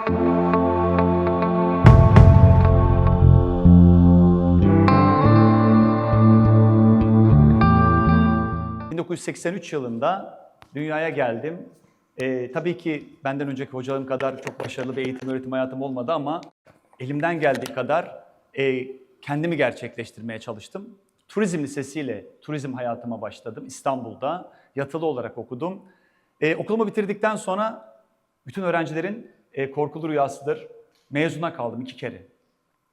...1983 yılında dünyaya geldim. Ee, tabii ki benden önceki hocalarım kadar çok başarılı bir eğitim öğretim hayatım olmadı ama... ...elimden geldiği kadar e, kendimi gerçekleştirmeye çalıştım. Turizm lisesiyle turizm hayatıma başladım İstanbul'da. Yatılı olarak okudum. Ee, okulumu bitirdikten sonra bütün öğrencilerin e, korkulu rüyasıdır. Mezuna kaldım iki kere.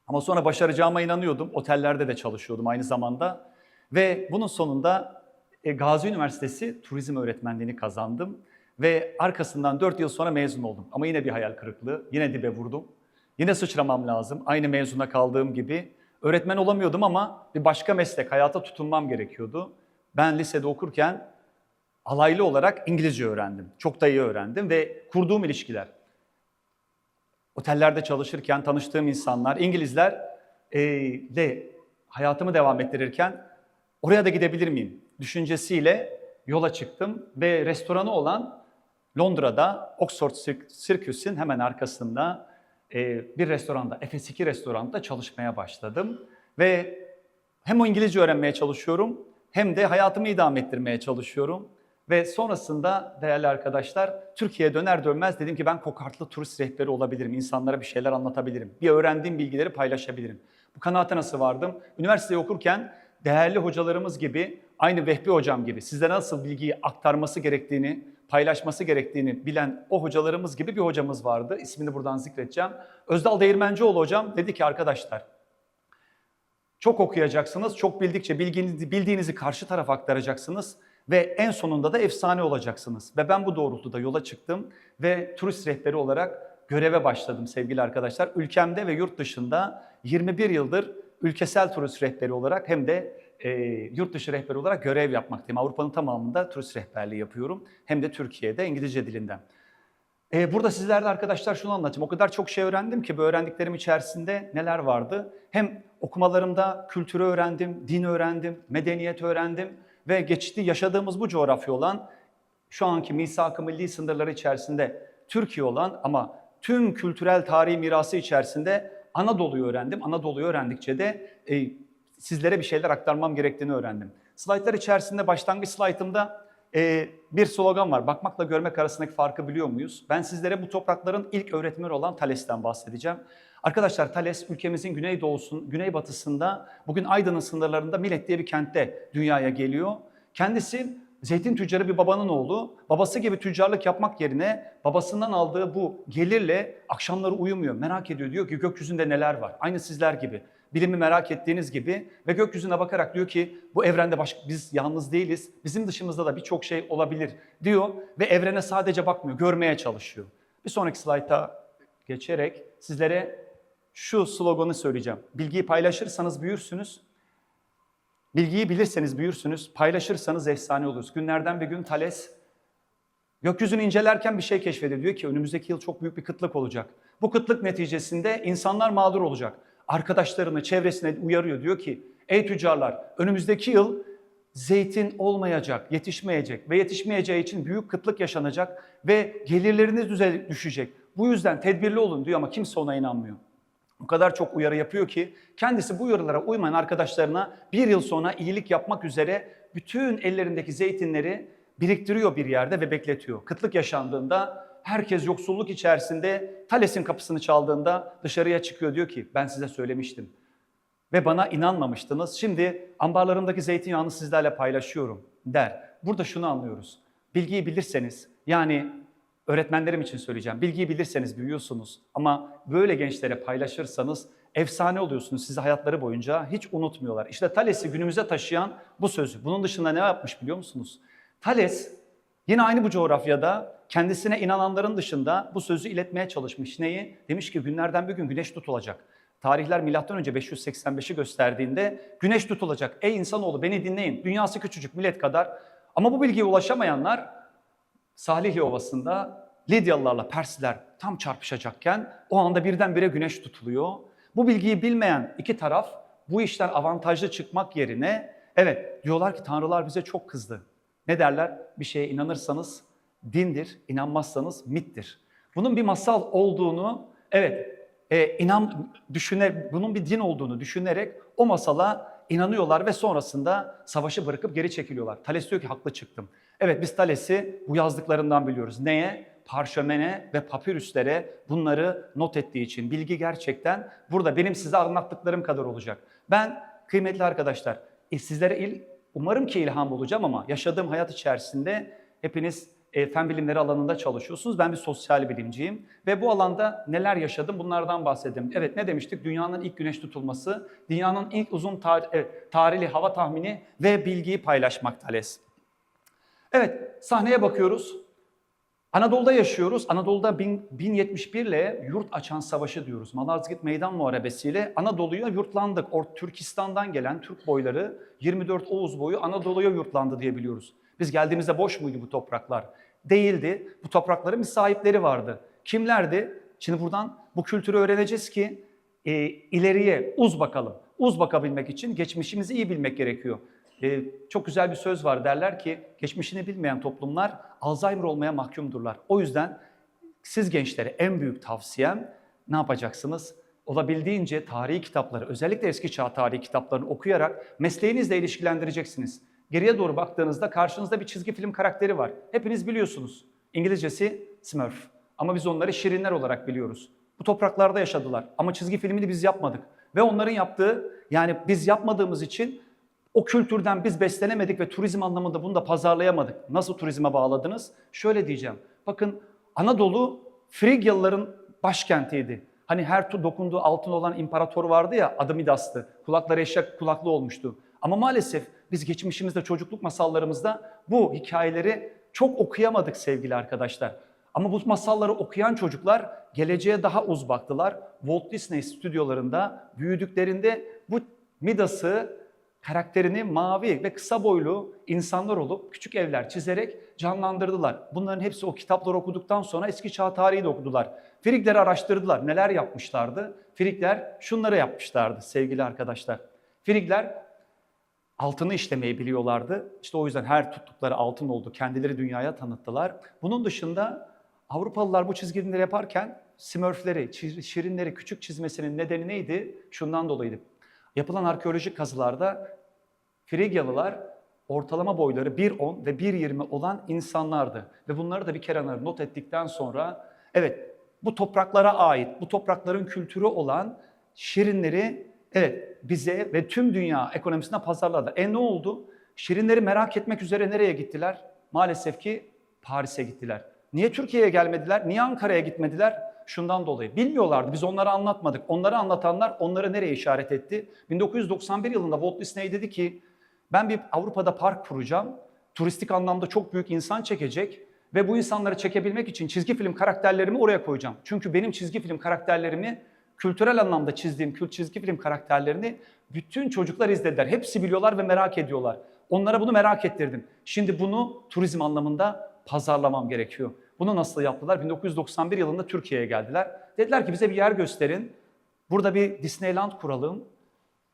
Ama sonra başaracağıma inanıyordum. Otellerde de çalışıyordum aynı zamanda. Ve bunun sonunda e, Gazi Üniversitesi turizm öğretmenliğini kazandım. Ve arkasından 4 yıl sonra mezun oldum. Ama yine bir hayal kırıklığı. Yine dibe vurdum. Yine sıçramam lazım. Aynı mezuna kaldığım gibi. Öğretmen olamıyordum ama bir başka meslek, hayata tutunmam gerekiyordu. Ben lisede okurken alaylı olarak İngilizce öğrendim. Çok da iyi öğrendim ve kurduğum ilişkiler, otellerde çalışırken tanıştığım insanlar, İngilizler e, de hayatımı devam ettirirken oraya da gidebilir miyim düşüncesiyle yola çıktım ve restoranı olan Londra'da Oxford Cir- Circus'in hemen arkasında e, bir restoranda, Efes2 restoranda çalışmaya başladım ve hem o İngilizce öğrenmeye çalışıyorum hem de hayatımı idame ettirmeye çalışıyorum. Ve sonrasında değerli arkadaşlar Türkiye'ye döner dönmez dedim ki ben kokartlı turist rehberi olabilirim. İnsanlara bir şeyler anlatabilirim. Bir öğrendiğim bilgileri paylaşabilirim. Bu kanaate nasıl vardım? Üniversiteyi okurken değerli hocalarımız gibi aynı Vehbi hocam gibi sizlere nasıl bilgiyi aktarması gerektiğini, paylaşması gerektiğini bilen o hocalarımız gibi bir hocamız vardı. İsmini buradan zikredeceğim. Özdal Değirmencioğlu hocam dedi ki arkadaşlar çok okuyacaksınız, çok bildikçe bilginizi, bildiğinizi karşı tarafa aktaracaksınız ve en sonunda da efsane olacaksınız. Ve ben bu doğrultuda yola çıktım ve turist rehberi olarak göreve başladım sevgili arkadaşlar. Ülkemde ve yurt dışında 21 yıldır ülkesel turist rehberi olarak hem de e, yurt dışı rehberi olarak görev yapmaktayım. Avrupa'nın tamamında turist rehberliği yapıyorum. Hem de Türkiye'de İngilizce dilinden. Ee, burada sizlerle arkadaşlar şunu anlatayım. O kadar çok şey öğrendim ki bu öğrendiklerim içerisinde neler vardı? Hem okumalarımda kültürü öğrendim, din öğrendim, medeniyet öğrendim ve geçti yaşadığımız bu coğrafya olan şu anki misak-ı milli sınırları içerisinde Türkiye olan ama tüm kültürel tarihi mirası içerisinde Anadolu'yu öğrendim. Anadolu'yu öğrendikçe de e, sizlere bir şeyler aktarmam gerektiğini öğrendim. Slaytlar içerisinde başlangıç slaytımda ee, bir slogan var. Bakmakla görmek arasındaki farkı biliyor muyuz? Ben sizlere bu toprakların ilk öğretmeni olan Thales'ten bahsedeceğim. Arkadaşlar Thales ülkemizin güneydoğusun, güneybatısında bugün Aydın'ın sınırlarında Millet diye bir kentte dünyaya geliyor. Kendisi zeytin tüccarı bir babanın oğlu. Babası gibi tüccarlık yapmak yerine babasından aldığı bu gelirle akşamları uyumuyor. Merak ediyor diyor ki gökyüzünde neler var? Aynı sizler gibi bilimi merak ettiğiniz gibi ve gökyüzüne bakarak diyor ki bu evrende başka biz yalnız değiliz. Bizim dışımızda da birçok şey olabilir diyor ve evrene sadece bakmıyor, görmeye çalışıyor. Bir sonraki slayta geçerek sizlere şu sloganı söyleyeceğim. Bilgiyi paylaşırsanız büyürsünüz. Bilgiyi bilirseniz büyürsünüz. Paylaşırsanız efsane olursunuz. Günlerden bir gün Thales gökyüzünü incelerken bir şey keşfediyor. Diyor ki önümüzdeki yıl çok büyük bir kıtlık olacak. Bu kıtlık neticesinde insanlar mağdur olacak arkadaşlarını, çevresine uyarıyor. Diyor ki ey tüccarlar önümüzdeki yıl zeytin olmayacak, yetişmeyecek ve yetişmeyeceği için büyük kıtlık yaşanacak ve gelirleriniz düşecek. Bu yüzden tedbirli olun diyor ama kimse ona inanmıyor. O kadar çok uyarı yapıyor ki kendisi bu uyarılara uymayan arkadaşlarına bir yıl sonra iyilik yapmak üzere bütün ellerindeki zeytinleri biriktiriyor bir yerde ve bekletiyor. Kıtlık yaşandığında herkes yoksulluk içerisinde Thales'in kapısını çaldığında dışarıya çıkıyor diyor ki ben size söylemiştim. Ve bana inanmamıştınız. Şimdi ambarlarımdaki zeytinyağını sizlerle paylaşıyorum der. Burada şunu anlıyoruz. Bilgiyi bilirseniz yani öğretmenlerim için söyleyeceğim. Bilgiyi bilirseniz büyüyorsunuz ama böyle gençlere paylaşırsanız efsane oluyorsunuz. Sizi hayatları boyunca hiç unutmuyorlar. İşte Thales'i günümüze taşıyan bu sözü. Bunun dışında ne yapmış biliyor musunuz? Thales yine aynı bu coğrafyada kendisine inananların dışında bu sözü iletmeye çalışmış. Neyi? Demiş ki günlerden bir gün güneş tutulacak. Tarihler milattan önce 585'i gösterdiğinde güneş tutulacak. Ey insanoğlu beni dinleyin. Dünyası küçücük millet kadar. Ama bu bilgiye ulaşamayanlar Salihli Ovası'nda Lidyalılarla Persler tam çarpışacakken o anda birdenbire güneş tutuluyor. Bu bilgiyi bilmeyen iki taraf bu işten avantajlı çıkmak yerine evet diyorlar ki tanrılar bize çok kızdı. Ne derler? Bir şeye inanırsanız dindir, inanmazsanız mittir. bunun bir masal olduğunu, evet, e, inan düşüne, bunun bir din olduğunu düşünerek o masala inanıyorlar ve sonrasında savaşı bırakıp geri çekiliyorlar. Thales diyor ki haklı çıktım. Evet biz Thales'i bu yazdıklarından biliyoruz. Neye? Parşömene ve papirüslere bunları not ettiği için. Bilgi gerçekten burada benim size anlattıklarım kadar olacak. Ben kıymetli arkadaşlar e, sizlere il, umarım ki ilham olacağım ama yaşadığım hayat içerisinde hepiniz e, fen bilimleri alanında çalışıyorsunuz. Ben bir sosyal bilimciyim ve bu alanda neler yaşadım bunlardan bahsedeyim. Evet ne demiştik? Dünyanın ilk güneş tutulması, dünyanın ilk uzun tar- evet, tarihli hava tahmini ve bilgiyi paylaşmak Thales. Evet sahneye bakıyoruz. Anadolu'da yaşıyoruz. Anadolu'da bin- 1071 ile yurt açan savaşı diyoruz. Malazgirt Meydan Muharebesi'yle Anadolu'ya yurtlandık. Or Türkistan'dan gelen Türk boyları 24 Oğuz boyu Anadolu'ya yurtlandı diye biliyoruz. Biz geldiğimizde boş muydu bu topraklar? Değildi. Bu toprakların bir sahipleri vardı. Kimlerdi? Şimdi buradan bu kültürü öğreneceğiz ki e, ileriye uz bakalım. Uz bakabilmek için geçmişimizi iyi bilmek gerekiyor. E, çok güzel bir söz var derler ki geçmişini bilmeyen toplumlar Alzheimer olmaya mahkumdurlar. O yüzden siz gençlere en büyük tavsiyem ne yapacaksınız? Olabildiğince tarihi kitapları, özellikle eski çağ tarihi kitaplarını okuyarak mesleğinizle ilişkilendireceksiniz. Geriye doğru baktığınızda karşınızda bir çizgi film karakteri var. Hepiniz biliyorsunuz. İngilizcesi Smurf. Ama biz onları şirinler olarak biliyoruz. Bu topraklarda yaşadılar ama çizgi filmini biz yapmadık. Ve onların yaptığı yani biz yapmadığımız için o kültürden biz beslenemedik ve turizm anlamında bunu da pazarlayamadık. Nasıl turizme bağladınız? Şöyle diyeceğim. Bakın Anadolu Frigyalıların başkentiydi. Hani her dokunduğu altın olan imparator vardı ya adı Midas'tı. Kulakları eşek kulaklı olmuştu. Ama maalesef biz geçmişimizde çocukluk masallarımızda bu hikayeleri çok okuyamadık sevgili arkadaşlar. Ama bu masalları okuyan çocuklar geleceğe daha uz baktılar. Walt Disney stüdyolarında büyüdüklerinde bu Midas'ı karakterini mavi ve kısa boylu insanlar olup küçük evler çizerek canlandırdılar. Bunların hepsi o kitapları okuduktan sonra eski çağ tarihi de okudular. Frigleri araştırdılar. Neler yapmışlardı? Frigler şunları yapmışlardı sevgili arkadaşlar. Frigler altını işlemeyi biliyorlardı. İşte o yüzden her tuttukları altın oldu. Kendileri dünyaya tanıttılar. Bunun dışında Avrupalılar bu çizgileri yaparken Smurfleri, şirinleri küçük çizmesinin nedeni neydi? Şundan dolayıydı. Yapılan arkeolojik kazılarda Frigyalılar ortalama boyları 1.10 ve 1.20 olan insanlardı. Ve bunları da bir kenara not ettikten sonra evet bu topraklara ait, bu toprakların kültürü olan şirinleri evet bize ve tüm dünya ekonomisine pazarladı. E ne oldu? Şirinleri merak etmek üzere nereye gittiler? Maalesef ki Paris'e gittiler. Niye Türkiye'ye gelmediler? Niye Ankara'ya gitmediler? Şundan dolayı. Bilmiyorlardı. Biz onlara anlatmadık. Onları anlatanlar onları nereye işaret etti? 1991 yılında Walt Disney dedi ki ben bir Avrupa'da park kuracağım. Turistik anlamda çok büyük insan çekecek ve bu insanları çekebilmek için çizgi film karakterlerimi oraya koyacağım. Çünkü benim çizgi film karakterlerimi kültürel anlamda çizdiğim kült çizgi film karakterlerini bütün çocuklar izlediler. Hepsi biliyorlar ve merak ediyorlar. Onlara bunu merak ettirdim. Şimdi bunu turizm anlamında pazarlamam gerekiyor. Bunu nasıl yaptılar? 1991 yılında Türkiye'ye geldiler. Dediler ki bize bir yer gösterin. Burada bir Disneyland kuralım.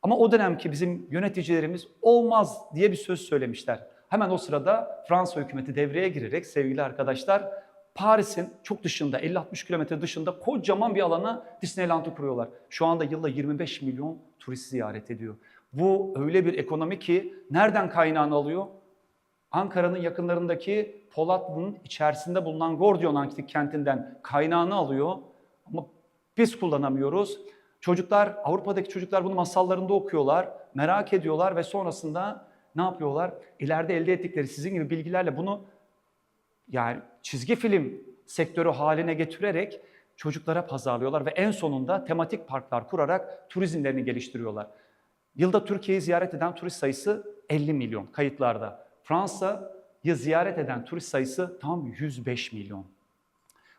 Ama o dönemki bizim yöneticilerimiz olmaz diye bir söz söylemişler. Hemen o sırada Fransa hükümeti devreye girerek sevgili arkadaşlar Paris'in çok dışında 50-60 kilometre dışında kocaman bir alana Disneyland'ı kuruyorlar. Şu anda yılda 25 milyon turist ziyaret ediyor. Bu öyle bir ekonomi ki nereden kaynağını alıyor? Ankara'nın yakınlarındaki Polatlı'nın içerisinde bulunan Gordiyon Antik kentinden kaynağını alıyor. Ama biz kullanamıyoruz. Çocuklar, Avrupa'daki çocuklar bunu masallarında okuyorlar, merak ediyorlar ve sonrasında ne yapıyorlar? İleride elde ettikleri sizin gibi bilgilerle bunu yani çizgi film sektörü haline getirerek çocuklara pazarlıyorlar ve en sonunda tematik parklar kurarak turizmlerini geliştiriyorlar. Yılda Türkiye'yi ziyaret eden turist sayısı 50 milyon kayıtlarda. Fransa'yı ziyaret eden turist sayısı tam 105 milyon.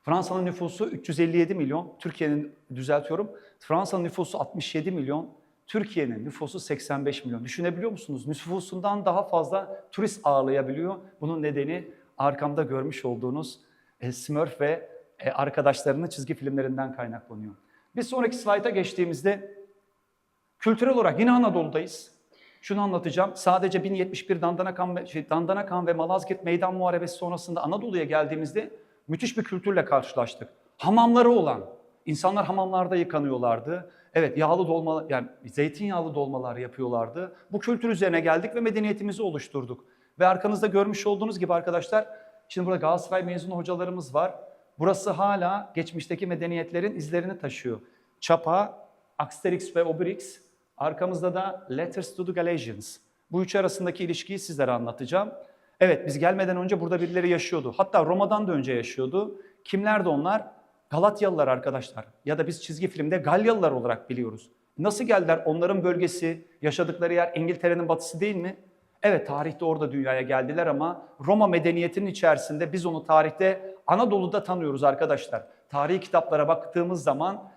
Fransa'nın nüfusu 357 milyon, Türkiye'nin düzeltiyorum. Fransa'nın nüfusu 67 milyon, Türkiye'nin nüfusu 85 milyon. Düşünebiliyor musunuz? Nüfusundan daha fazla turist ağırlayabiliyor. Bunun nedeni arkamda görmüş olduğunuz e, Smurf ve e, arkadaşlarının çizgi filmlerinden kaynaklanıyor. Bir sonraki slayta geçtiğimizde kültürel olarak yine Anadolu'dayız. Şunu anlatacağım. Sadece 1071 Dandanakan ve, şey, Dandanakan ve Malazgirt Meydan Muharebesi sonrasında Anadolu'ya geldiğimizde müthiş bir kültürle karşılaştık. Hamamları olan. İnsanlar hamamlarda yıkanıyorlardı. Evet yağlı dolma yani zeytinyağlı dolmalar yapıyorlardı. Bu kültür üzerine geldik ve medeniyetimizi oluşturduk. Ve arkanızda görmüş olduğunuz gibi arkadaşlar şimdi burada Galatasaray mezunu hocalarımız var. Burası hala geçmişteki medeniyetlerin izlerini taşıyor. Çapa, Asterix ve Obelix, arkamızda da Letters to the Galatians. Bu üç arasındaki ilişkiyi sizlere anlatacağım. Evet biz gelmeden önce burada birileri yaşıyordu. Hatta Roma'dan da önce yaşıyordu. Kimlerdi onlar? Galatyalılar arkadaşlar. Ya da biz çizgi filmde Galyalılar olarak biliyoruz. Nasıl geldiler? Onların bölgesi, yaşadıkları yer İngiltere'nin batısı değil mi? Evet tarihte orada dünyaya geldiler ama Roma medeniyetinin içerisinde biz onu tarihte Anadolu'da tanıyoruz arkadaşlar. Tarihi kitaplara baktığımız zaman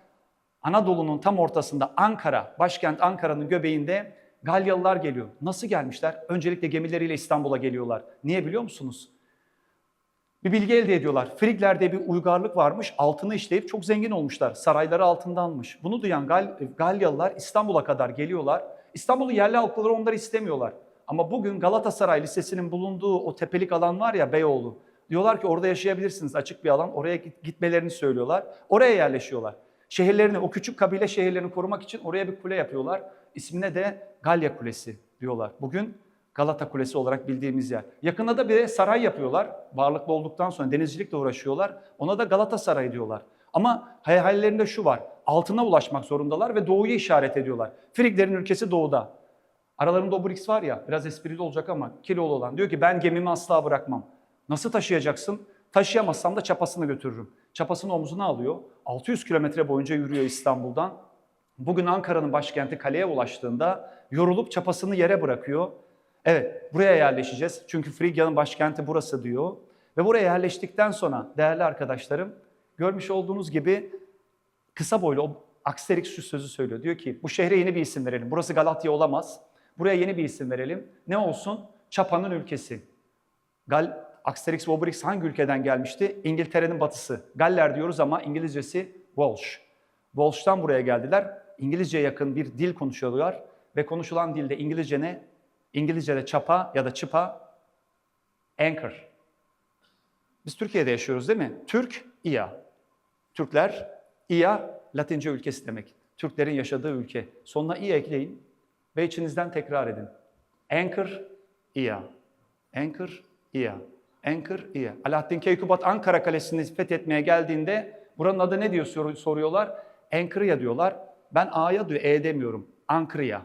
Anadolu'nun tam ortasında Ankara, başkent Ankara'nın göbeğinde Galyalılar geliyor. Nasıl gelmişler? Öncelikle gemileriyle İstanbul'a geliyorlar. Niye biliyor musunuz? Bir bilgi elde ediyorlar. Frigler diye bir uygarlık varmış. Altını işleyip çok zengin olmuşlar. Sarayları altındanmış. Bunu duyan Gal Galyalılar İstanbul'a kadar geliyorlar. İstanbul'un yerli halkları onları istemiyorlar. Ama bugün Galatasaray Lisesi'nin bulunduğu o tepelik alan var ya Beyoğlu. Diyorlar ki orada yaşayabilirsiniz açık bir alan. Oraya gitmelerini söylüyorlar. Oraya yerleşiyorlar. Şehirlerini, o küçük kabile şehirlerini korumak için oraya bir kule yapıyorlar. İsmine de Galya Kulesi diyorlar. Bugün Galata Kulesi olarak bildiğimiz yer. Yakında da bir saray yapıyorlar. Varlıklı olduktan sonra denizcilikle uğraşıyorlar. Ona da Galata Sarayı diyorlar. Ama hayallerinde şu var. Altına ulaşmak zorundalar ve doğuyu işaret ediyorlar. Friglerin ülkesi doğuda. Aralarında Obelix var ya biraz esprili olacak ama kilolu olan. Diyor ki ben gemimi asla bırakmam. Nasıl taşıyacaksın? Taşıyamazsam da çapasını götürürüm. Çapasını omzuna alıyor. 600 kilometre boyunca yürüyor İstanbul'dan. Bugün Ankara'nın başkenti kaleye ulaştığında yorulup çapasını yere bırakıyor. Evet buraya yerleşeceğiz. Çünkü Frigya'nın başkenti burası diyor. Ve buraya yerleştikten sonra değerli arkadaşlarım görmüş olduğunuz gibi kısa boylu o Asterix şu sözü söylüyor. Diyor ki bu şehre yeni bir isim verelim. Burası Galatya olamaz. Buraya yeni bir isim verelim. Ne olsun? Çapa'nın ülkesi. Gal, Asterix ve Obelix hangi ülkeden gelmişti? İngiltere'nin batısı. Galler diyoruz ama İngilizcesi Welsh. Welsh'tan buraya geldiler. İngilizceye yakın bir dil konuşuyorlar ve konuşulan dilde İngilizce ne? İngilizce'de çapa ya da çıpa anchor. Biz Türkiye'de yaşıyoruz değil mi? Türk, İya. Türkler, İya Latince ülkesi demek. Türklerin yaşadığı ülke. Sonuna İ ekleyin ve içinizden tekrar edin. Anchor, İya. Anchor, İya. Anchor, İya. Alaaddin Keykubat Ankara Kalesi'ni fethetmeye geldiğinde buranın adı ne diyor soruyorlar. Anchorya diyorlar. Ben A'ya diyor, E demiyorum. Ankrya.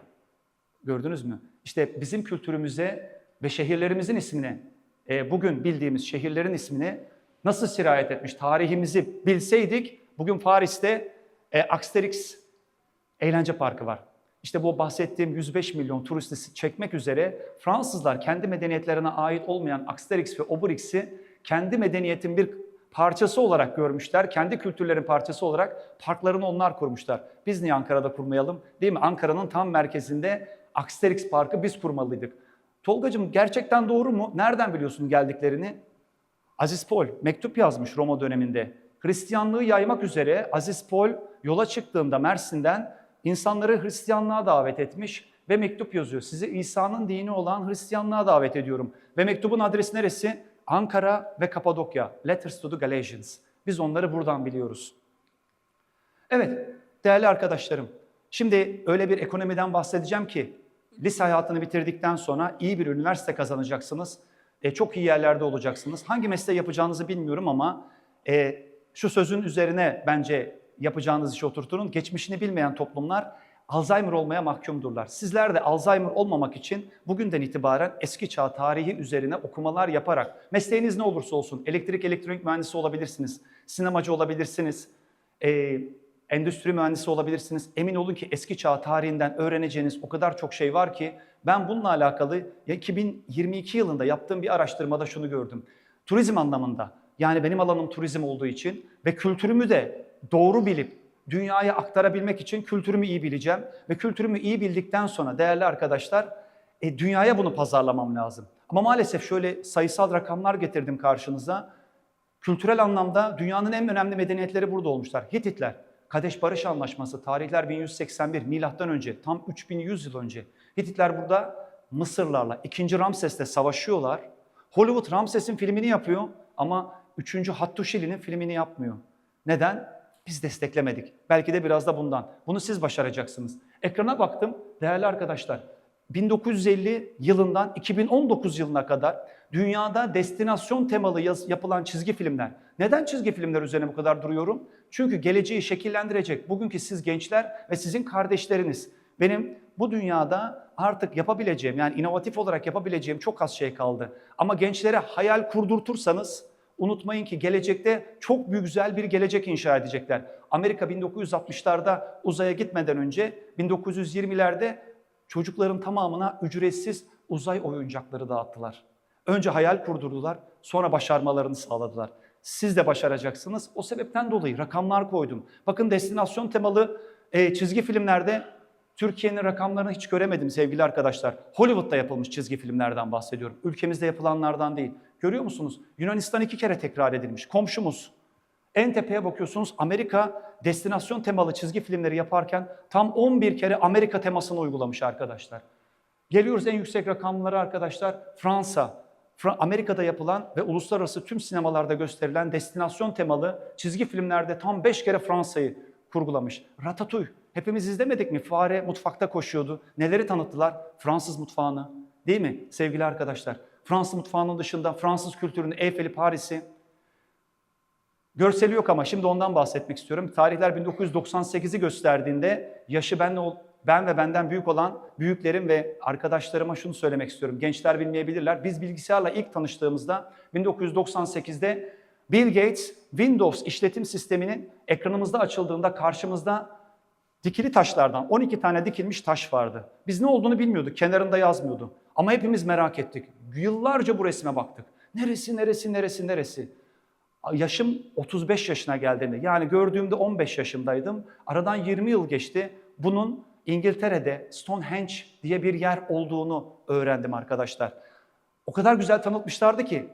Gördünüz mü? İşte bizim kültürümüze ve şehirlerimizin ismine, e, bugün bildiğimiz şehirlerin ismine nasıl sirayet etmiş tarihimizi bilseydik, bugün Paris'te e, Asterix Eğlence Parkı var. İşte bu bahsettiğim 105 milyon turisti çekmek üzere Fransızlar kendi medeniyetlerine ait olmayan Asterix ve Obelix'i kendi medeniyetin bir parçası olarak görmüşler. Kendi kültürlerin parçası olarak parklarını onlar kurmuşlar. Biz niye Ankara'da kurmayalım? Değil mi? Ankara'nın tam merkezinde Asterix Parkı biz kurmalıydık. Tolgacığım gerçekten doğru mu? Nereden biliyorsun geldiklerini? Aziz Paul mektup yazmış Roma döneminde. Hristiyanlığı yaymak üzere Aziz Paul yola çıktığında Mersin'den insanları Hristiyanlığa davet etmiş ve mektup yazıyor. Sizi İsa'nın dini olan Hristiyanlığa davet ediyorum. Ve mektubun adresi neresi? Ankara ve Kapadokya. Letters to the Galatians. Biz onları buradan biliyoruz. Evet, değerli arkadaşlarım. Şimdi öyle bir ekonomiden bahsedeceğim ki lise hayatını bitirdikten sonra iyi bir üniversite kazanacaksınız. E, çok iyi yerlerde olacaksınız. Hangi mesleği yapacağınızı bilmiyorum ama e, şu sözün üzerine bence yapacağınız işi oturturun. Geçmişini bilmeyen toplumlar Alzheimer olmaya mahkumdurlar. Sizler de Alzheimer olmamak için bugünden itibaren eski çağ tarihi üzerine okumalar yaparak, mesleğiniz ne olursa olsun, elektrik elektronik mühendisi olabilirsiniz, sinemacı olabilirsiniz, e, endüstri mühendisi olabilirsiniz. Emin olun ki eski çağ tarihinden öğreneceğiniz o kadar çok şey var ki ben bununla alakalı 2022 yılında yaptığım bir araştırmada şunu gördüm. Turizm anlamında yani benim alanım turizm olduğu için ve kültürümü de doğru bilip dünyaya aktarabilmek için kültürümü iyi bileceğim ve kültürümü iyi bildikten sonra değerli arkadaşlar e, dünyaya bunu pazarlamam lazım. Ama maalesef şöyle sayısal rakamlar getirdim karşınıza. Kültürel anlamda dünyanın en önemli medeniyetleri burada olmuşlar. Hititler, Kadeş Barış Anlaşması, tarihler 1181, milattan önce, tam 3100 yıl önce. Hititler burada Mısırlarla, 2. Ramses'le savaşıyorlar. Hollywood Ramses'in filmini yapıyor ama 3. Hattuşili'nin filmini yapmıyor. Neden? Biz desteklemedik. Belki de biraz da bundan. Bunu siz başaracaksınız. Ekrana baktım değerli arkadaşlar. 1950 yılından 2019 yılına kadar dünyada destinasyon temalı yapılan çizgi filmler. Neden çizgi filmler üzerine bu kadar duruyorum? Çünkü geleceği şekillendirecek bugünkü siz gençler ve sizin kardeşleriniz. Benim bu dünyada artık yapabileceğim yani inovatif olarak yapabileceğim çok az şey kaldı. Ama gençlere hayal kurdurtursanız unutmayın ki gelecekte çok büyük güzel bir gelecek inşa edecekler. Amerika 1960'larda uzaya gitmeden önce 1920'lerde çocukların tamamına ücretsiz uzay oyuncakları dağıttılar. Önce hayal kurdurdular, sonra başarmalarını sağladılar. Siz de başaracaksınız. O sebepten dolayı rakamlar koydum. Bakın destinasyon temalı e, çizgi filmlerde Türkiye'nin rakamlarını hiç göremedim sevgili arkadaşlar. Hollywood'da yapılmış çizgi filmlerden bahsediyorum. Ülkemizde yapılanlardan değil. Görüyor musunuz? Yunanistan iki kere tekrar edilmiş. Komşumuz. En tepeye bakıyorsunuz Amerika destinasyon temalı çizgi filmleri yaparken tam 11 kere Amerika temasını uygulamış arkadaşlar. Geliyoruz en yüksek rakamlara arkadaşlar. Fransa, Fra- Amerika'da yapılan ve uluslararası tüm sinemalarda gösterilen destinasyon temalı çizgi filmlerde tam 5 kere Fransa'yı kurgulamış. Ratatouille. Hepimiz izlemedik mi? Fare mutfakta koşuyordu. Neleri tanıttılar? Fransız mutfağını. Değil mi sevgili arkadaşlar? Fransız mutfağının dışında Fransız kültürünü, Eyfel'i, Paris'i. Görseli yok ama şimdi ondan bahsetmek istiyorum. Tarihler 1998'i gösterdiğinde yaşı benle ben ve benden büyük olan büyüklerim ve arkadaşlarıma şunu söylemek istiyorum. Gençler bilmeyebilirler. Biz bilgisayarla ilk tanıştığımızda 1998'de Bill Gates Windows işletim sisteminin ekranımızda açıldığında karşımızda dikili taşlardan 12 tane dikilmiş taş vardı. Biz ne olduğunu bilmiyorduk, kenarında yazmıyordu. Ama hepimiz merak ettik. Yıllarca bu resme baktık. Neresi, neresi, neresi, neresi? Yaşım 35 yaşına geldiğinde yani gördüğümde 15 yaşındaydım. Aradan 20 yıl geçti. Bunun İngiltere'de Stonehenge diye bir yer olduğunu öğrendim arkadaşlar. O kadar güzel tanıtmışlardı ki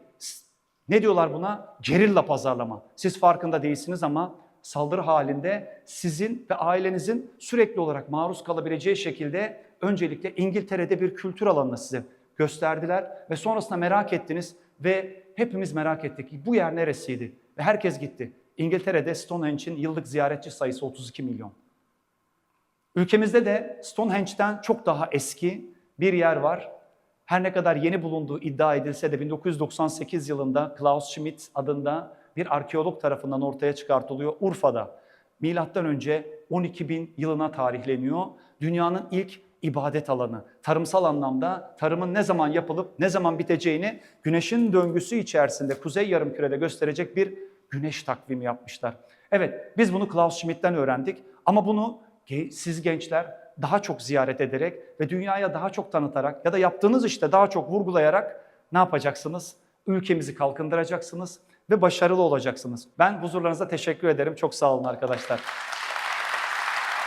ne diyorlar buna? Gerilla pazarlama. Siz farkında değilsiniz ama saldırı halinde sizin ve ailenizin sürekli olarak maruz kalabileceği şekilde öncelikle İngiltere'de bir kültür alanını size gösterdiler ve sonrasında merak ettiniz ve hepimiz merak ettik. Bu yer neresiydi? Ve herkes gitti. İngiltere'de Stonehenge'in yıllık ziyaretçi sayısı 32 milyon. Ülkemizde de Stonehenge'den çok daha eski bir yer var. Her ne kadar yeni bulunduğu iddia edilse de 1998 yılında Klaus Schmidt adında bir arkeolog tarafından ortaya çıkartılıyor Urfa'da. Milattan önce 12 bin yılına tarihleniyor. Dünyanın ilk ibadet alanı. Tarımsal anlamda tarımın ne zaman yapılıp ne zaman biteceğini güneşin döngüsü içerisinde kuzey yarımkürede gösterecek bir güneş takvimi yapmışlar. Evet biz bunu Klaus Schmidt'ten öğrendik ama bunu siz gençler daha çok ziyaret ederek ve dünyaya daha çok tanıtarak ya da yaptığınız işte daha çok vurgulayarak ne yapacaksınız? Ülkemizi kalkındıracaksınız ve başarılı olacaksınız. Ben huzurlarınıza teşekkür ederim. Çok sağ olun arkadaşlar.